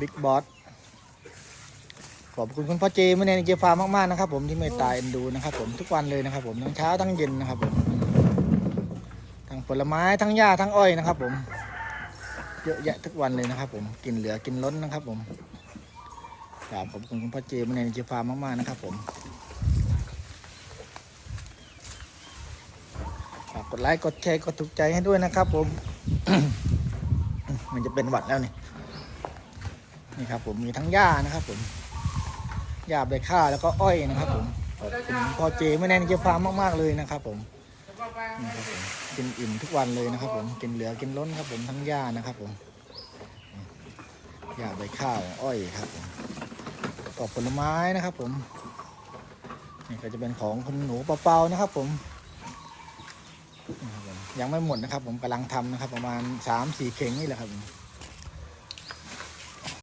บิ๊กบอสขอบคุณคุณพ่อเจมเนเจฟาร์มมากๆนะครับ ผมที่เมตตาเอ็นดูนะครับ ผมทุกวันเลยนะครับ ผมทั้งเช้าทั้งเย็นนะครับผมทั้งผลไม้ทั้งหญ้าทั้งอ้อยนะครับ ผมเยอะแยะทุกวันเลยนะครับ ผมกินเหลือกินล้นนะครับ ผมครับขอบคุณคุณพ่อเจมเนเจฟาร์มมากๆนะครับ ผมฝากกดไลค์กดแชร์กดถูกใจให้ด้วยนะครับ ผม มันจะเป็นหวัดแล้วเนี่ย นี่ครับผมมีทั้งหญ้านะครับผมหญ้าใบข้าวแล้วก็อ้อยนะครับ ผมขอบคุณพ่อเจไม่แน่นเจฟาร์มมากๆเลยนะครับ ผมนี่ครับผมกินอิ่มทุกวันเลยนะครับ ผมกินเหลือกินล้นครับ ผมทั้งหญ้านะครับ ผมหญ้าใบข้าวอ้อยครับผมกอบผลไม้นะครับ ผมนี่ก็จะเป็นของคุณหนูเปาๆนะครับ ผมยังไม่หมดนะครับ ผมกำลังทำนะครับ ประมาณสามสี่เข่งนี่แหละครับ